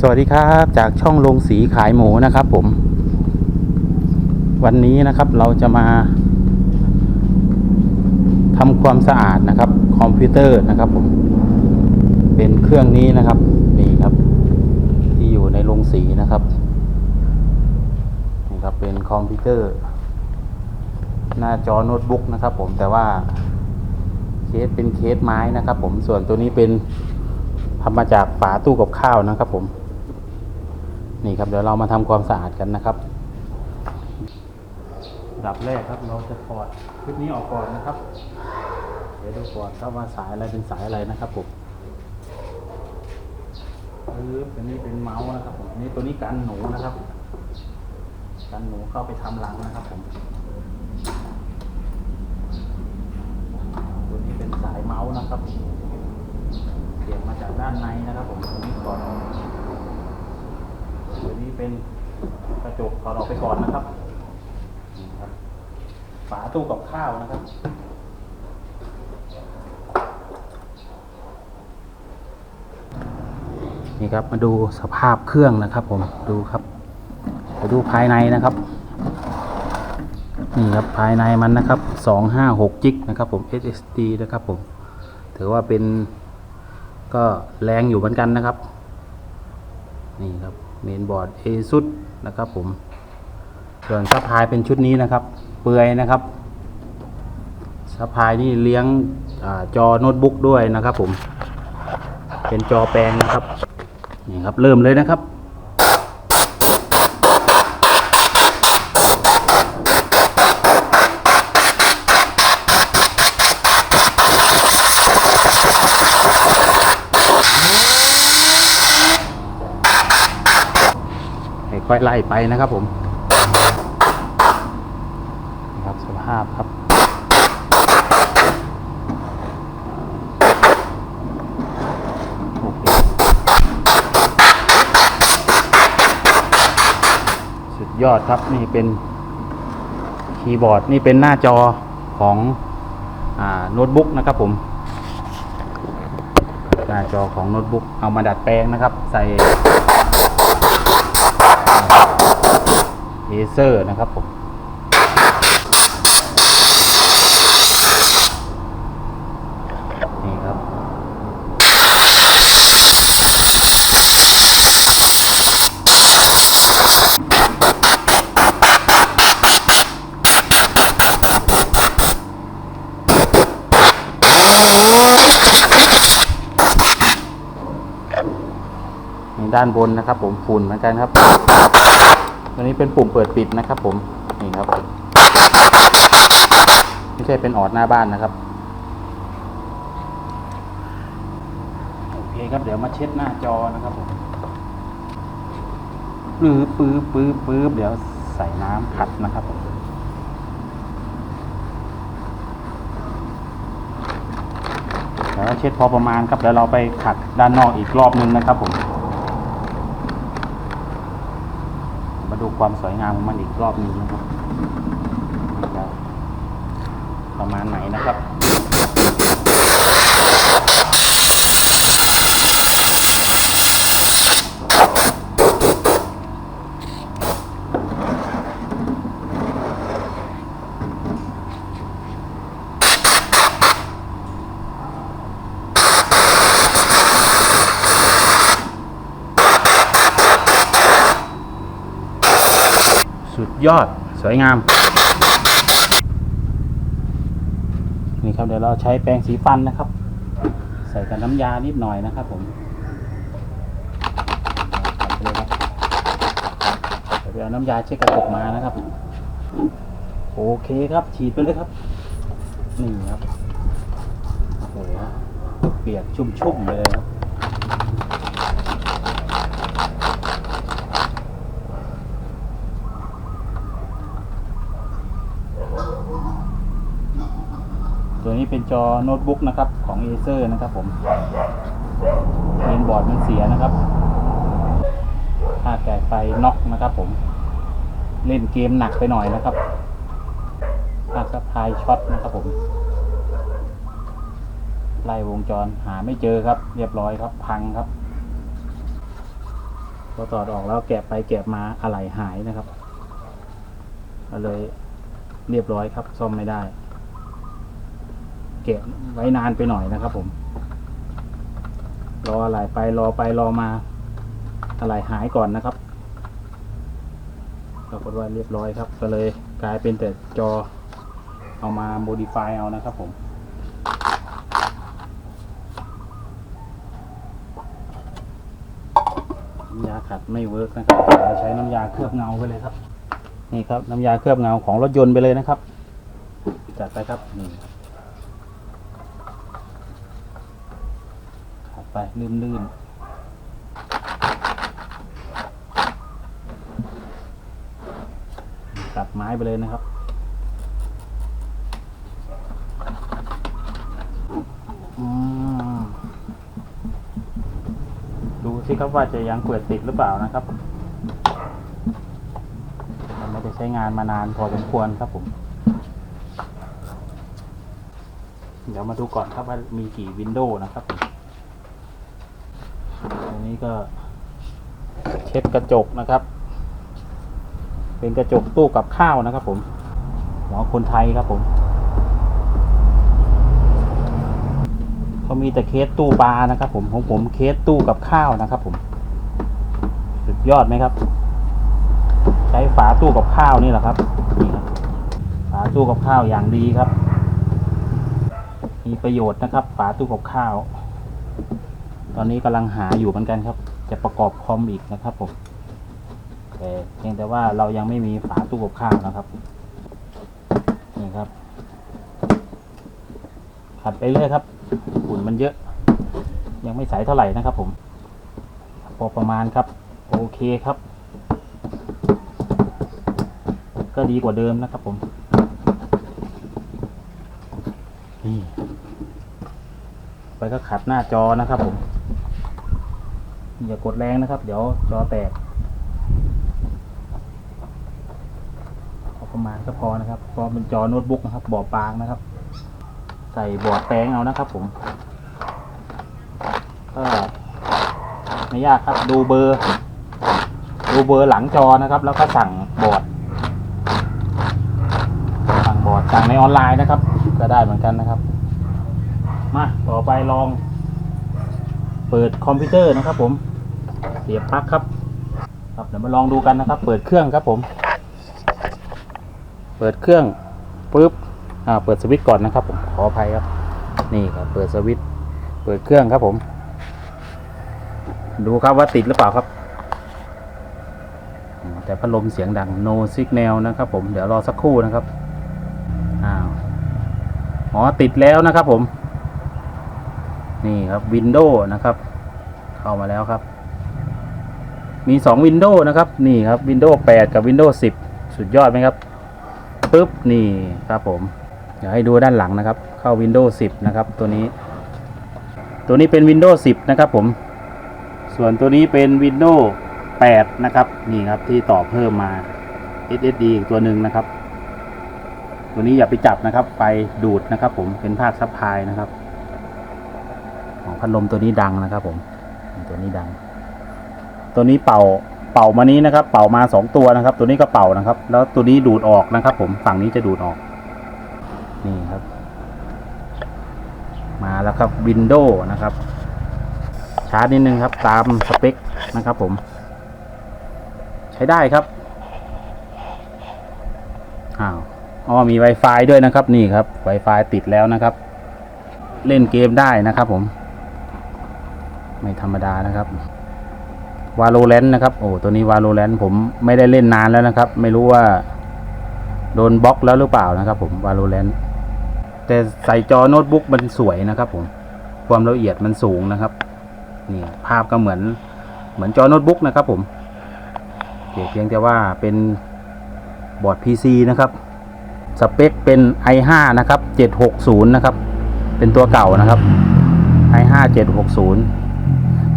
สวัสดีครับจากช่องลงสีขายหมูนะครับผม วันนี้นะครับเราจะมาทำความสะอาดนะครับ คอมพิวเตอร์นะครับผม เป็นเครื่องนี้นะครับนี่ครับ ที่อยู่ในโรงสีนะครับนี่ครับเป็นคอมพิวเตอร์ หน้าจอโน้ตบุ๊กนะครับ ผมแต่ว่าเคสเป็นเคสไม้นะครับ ผมส่วนตัวนี้เป็นทำมาจากฝาตู้กับข้าวนะครับผม นี่ครับเดี๋ยวเรามาทำความสะอาดกันนะครับดับแรกครับเราจะถอดคลิปนี้ออกก่อนนะครับ เดี๋ยวดูก่อนครับว่าสายอะไรเป็นสายอะไรนะครับผมปึ๊บอันนี้เป็นเมาส์นะครับผมนี่ตัวนี้กันหนูนะครับกันหนูเข้าไปทำรังนะครับผมตัวนี้เป็นสายเมาส์นะครับเสียบมาจากด้านในนะครับผมตัวนี้ก่อน ตัวนี้เป็นกระจกถอดออกไปก่อนนะครับครับ ฝาตู้กับข้าวนะครับนี่ครับมาดูสภาพเครื่องนะครับ ผมดูครับไปดูภายในนะครับนี่ครับภายในมันนะครับสองห้าหกจิกนะครับผม SSD นะครับผมถือว่าเป็นก็แรงอยู่เหมือนกันนะครับ นี่ครับเมนบอร์ด a ซุดนะครับผมส่วนซัพพายเป็นชุดนี้นะครับ เปลือยนะครับซัพพายนี่เลี้ยงอจอโน้ตบุ๊กด้วยนะครับผม เป็นจอแปลงนะครับนี่ครับเริ่มเลยนะครับ ค่อยไล่ไปนะครับผมครับสภาพครับสุดยอดครับนี่เป็นคีย์บอร์ดนี่เป็นหน้าจอของอโน้ตบุ๊กนะครับผมหน้าจอของโน้ตบุ๊กเอามาดัดแปลงนะครับ ใส่ เลเซอร์นะครับผมนี่ครับนี่ด้านบนนะครับผมฝุ่นเหมือนกันครับ เป็นปุ่มเปิดปิดนะครับ ผมนี่ครับ ไม่ใช่เป็นออดหน้าบ้านนะครับโอเคครับเดี๋ยวมาเช็ดหน้าจอนะครับผมปื๊บปื๊บปื๊บปื๊บเดี๋ยวใส่น้ำขัดนะครับผมเดี๋ยวเราเช็ดพอประมาณครับเดี๋ยวเราไปขัดด้านนอกอีกรอบนึงนะครับผม มาดูความสวยงามของมันอีกรอบหนึ่งนะครับ ประมาณไหนนะครับ ยอดสวยงาม นี่ครับเดี๋ยวเราใช้แปรงสีฟันนะครับ ใส่กับน้ำยานิดหน่อยนะครับผมไปเลยครับเดี๋ยวเอาน้ำยาเช็ดกระจกมานะครับ โอเคครับฉีดไปเลยครับ นี่ครับโอ้โหเปียกชุ่มๆเลยครับ ตัวนี้เป็นจอโน้ตบุ๊กนะครับของ Acer นะครับผมเมนบอร์ดมันเสียนะครับค่าแก่ไฟน็อกนะครับผม เล่นเกมหนักไปหน่อยนะครับค่าสะพายช็อตนะครับผม ไล่วงจรหาไม่เจอครับ เรียบร้อยครับ พังครับพอถอดออกแล้วแกะไปแกะมาอะไหล่หายนะครับก็เลยเรียบร้อยครับซ่อมไม่ได้ เก็บไว้นานไปหน่อยนะครับผม รออะไรไปรอไปรอมาอะไรหายก่อนนะครับปรากฏว่าเรียบร้อยครับ ก็เลยกลายเป็นแต่จอเอามาโมดิฟายเอานะครับผมน้ำยาขัดไม่เวิร์กนะครับเราใช้น้ำยาเคลือบเงาไปเลยครับ นี่ครับน้ำยาเคลือบเงาของรถยนต์ไปเลยนะครับ จัดไปครับนี่ครับขัด ไปลื่นๆตัดไม้ไปเลยนะครับอืมดูสิครับว่าจะยังเปิดติดหรือเปล่านะครับไม่ได้ใช้งานมานานพอสมควรครับผม เดี๋ยวมาดูก่อนครับว่ามีกี่วินโดว์นะครับ นี้ก็เช็ดกระจกนะครับ เป็นกระจกตู้กับข้าวนะครับ ผมหมอคนไทยครับผมเขามีแต่เคสตู้ปลานะครับ ผมของผมเคสตู้กับข้าวนะครับ ผม สุดยอดไหมครับ ใช้ฝาตู้กับข้าวนี่แหละครับนี่ครับฝาตู้กับข้าวอย่างดีครับ มีประโยชน์นะครับ ฝาตู้กับข้าว ตอนนี้กำลังหาอยู่เหมือนกันครับ จะประกอบคอมอีกนะครับผมแต่เพียงแต่ว่าเรายังไม่มีฝาตู้กับข้าวนะครับนี่ครับขัดไปเรื่อยครับฝุ่นมันเยอะ ยังไม่ใสเท่าไหร่นะครับ ผม พอประมาณครับ โอเคครับ ก็ดีกว่าเดิมนะครับ ผมนี่ไปก็ขัดหน้าจอนะครับผม อย่ากดแรงนะครับ เดี๋ยวจอแตกพอประมาณก็พอนะครับเพราะเป็นจอโน้ตบุ๊กนะครับบอบบางนะครับ ใส่บอร์ดแปลงเอานะครับ ผมก็ไม่ยากครับดูเบอร์ ดูเบอร์หลังจอนะครับ แล้วก็สั่งบอร์ดสั่งบอร์ดสั่งในออนไลน์นะครับ ก็ได้เหมือนกันนะครับ มาต่อไปลอง เปิดคอมพิวเตอร์นะครับผมเสียบปลั๊กครับ ครับเดี๋ยวมาลองดูกันนะครับ เปิดเครื่องครับผม เปิดเครื่องปุ๊บอ่าเปิดสวิตช์ก่อนนะครับ ผมขออภัยครับ นี่ครับเปิดสวิตช์เปิดเครื่องครับผม ดูครับว่าติดหรือเปล่าครับ แต่พัดลมเสียงดัง no signal นะครับผมเดี๋ยวรอสักครู่นะครับอ้าวอ๋อติดแล้วนะครับผม นี่ครับ Windows นะครับ เข้ามาแล้วครับ มีสอง Windows นะครับ นี่ครับ Windows 8 กับ Windows 10 สุดยอดไหมครับปุ๊บนี่ครับผมเดี๋ยวให้ดูด้านหลังนะครับ เข้า Windows 10 นะครับ ตัวนี้ ตัวนี้เป็น Windows 10 นะครับผม ส่วนตัวนี้เป็น Windows 8 นะครับ นี่ครับที่ต่อเพิ่มมา SSD อีกตัวหนึ่งนะครับ ตัวนี้อย่าไปจับนะครับไฟดูดนะครับ ผมเป็นภาคซับพลายนะครับ พัดลมตัวนี้ดังนะครับ ผม ตัวนี้ดัง ตัวนี้เป่าเป่ามานี้นะครับ เป่ามาสองตัวนะครับ ตัวนี้ก็เป่านะครับ แล้วตัวนี้ดูดออกนะครับ ผมฝั่งนี้จะดูดออก นี่ครับ มาแล้วครับวินโดว์นะครับชาร์จนิดนึงครับ ตามสเปคนะครับ ผม ใช้ได้ครับอ้าวอ๋อมี Wi-Fi ด้วยนะครับ นี่ครับ Wi-Fi ติดแล้วนะครับ เล่นเกมได้นะครับผม ไม่ธรรมดานะครับวาโลแรนนะครับโอ้ตัวนี้วาโลแรนผมไม่ได้เล่นนานแล้วนะครับ ไม่รู้ว่า โดนบล็อกแล้วหรือเปล่านะครับ ผมวาโลแรนแต่ใส่จอโน้ตบุ๊กมันสวยนะครับ ผมความละเอียดมันสูงนะครับนี่ภาพก็เหมือน เหมือนจอโน้ตบุ๊กนะครับ ผมเคเพียงแต่ว่าเป็นบอร์ด PC นะครับสเปคเป็น i5 นะครับ760 นะครับ เป็นตัวเก่านะครับ i5 760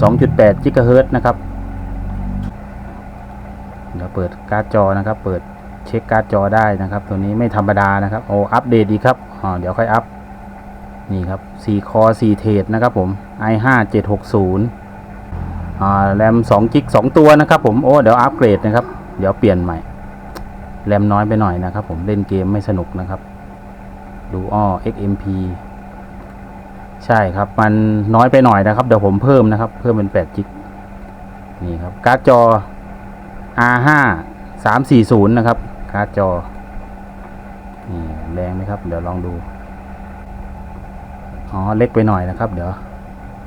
2.8 GHz นะครับเดี๋ยวเปิดการ์ดจอนะครับ เปิดเช็คการ์ดจอได้นะครับ ตัวนี้ไม่ธรรมดานะครับ โอ้อัปเดตดีครับอ๋อเดี๋ยวค่อยอัพ นี่ครับ 4 คอ 4 เทรดนะครับผม i5 760อ่าแรม2กิก2ตัวนะครับผม โอ้ เดี๋ยวอัปเกรดนะครับ เดี๋ยวเปลี่ยนใหม่ แรมน้อยไปหน่อยนะครับผม เล่นเกมไม่สนุกนะครับ ดูอ้อ XMP ใช่ครับ มันน้อยไปหน่อยนะครับเดี๋ยวผมเพิ่มนะครับ เพิ่มเป็น8กิกนี่ครับการ์ดจอ R5 340 นะครับการ์ดจอนี่แรงไหมครับ เดี๋ยวลองดูอ๋อเล็กไปหน่อยนะครับ เดี๋ยว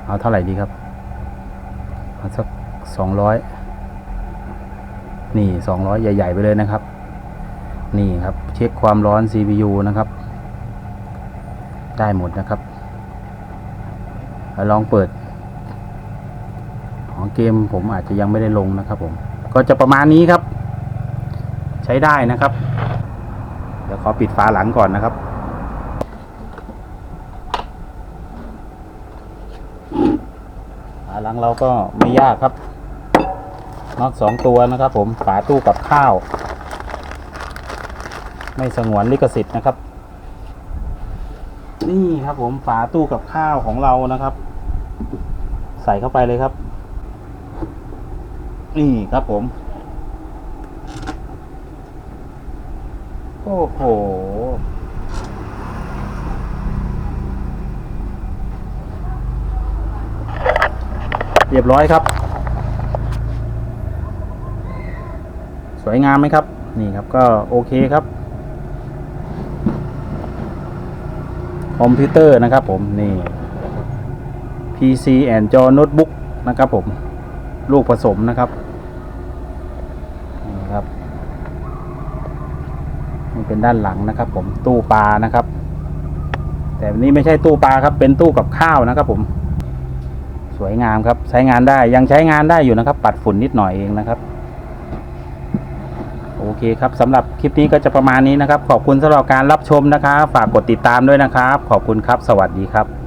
เอาเท่าไหร่ดีครับเอาสักสองร้อยนี่สองร้อยใหญ่ ๆ ไปเลยนะครับ นี่ครับ เช็คความร้อน CPU นะครับ ได้หมดนะครับ ลองเปิด ของเกมผมอาจจะยังไม่ได้ลงนะครับ ผม ก็จะประมาณนี้ครับ ใช้ได้นะครับ เดี๋ยวขอปิดฝาหลังก่อนนะครับฝาหลังเราก็ไม่ยากครับน็อตสองตัวนะครับ ผมฝาตู้กับข้าว ไม่สงวนลิขสิทธิ์นะครับ นี่ครับผมฝาตู้กับข้าวของเรานะครับ ใส่เข้าไปเลยครับ นี่ครับผม โอ้โห เรียบร้อยครับ สวยงามไหมครับ นี่ครับก็โอเคครับคอมพิวเตอร์นะครับผม นี่ PC and จอโน้ตบุ๊กนะครับผมลูกผสมนะครับนี่ครับนี่เป็นด้านหลังนะครับผมตู้ปลานะครับ แต่นนี้ไม่ใช่ตู้ปลาครับ เป็นตู้กับข้าวนะครับผมสวยงามครับใช้งานได้ยังใช้งานได้อยู่นะครับ ปัดฝุ่นนิดหน่อยเองนะครับ โอเคครับสำหรับคลิปนี้ก็จะประมาณนี้นะครับ ขอบคุณสำหรับการรับชมนะครับ ฝากกดติดตามด้วยนะครับ ขอบคุณครับ สวัสดีครับ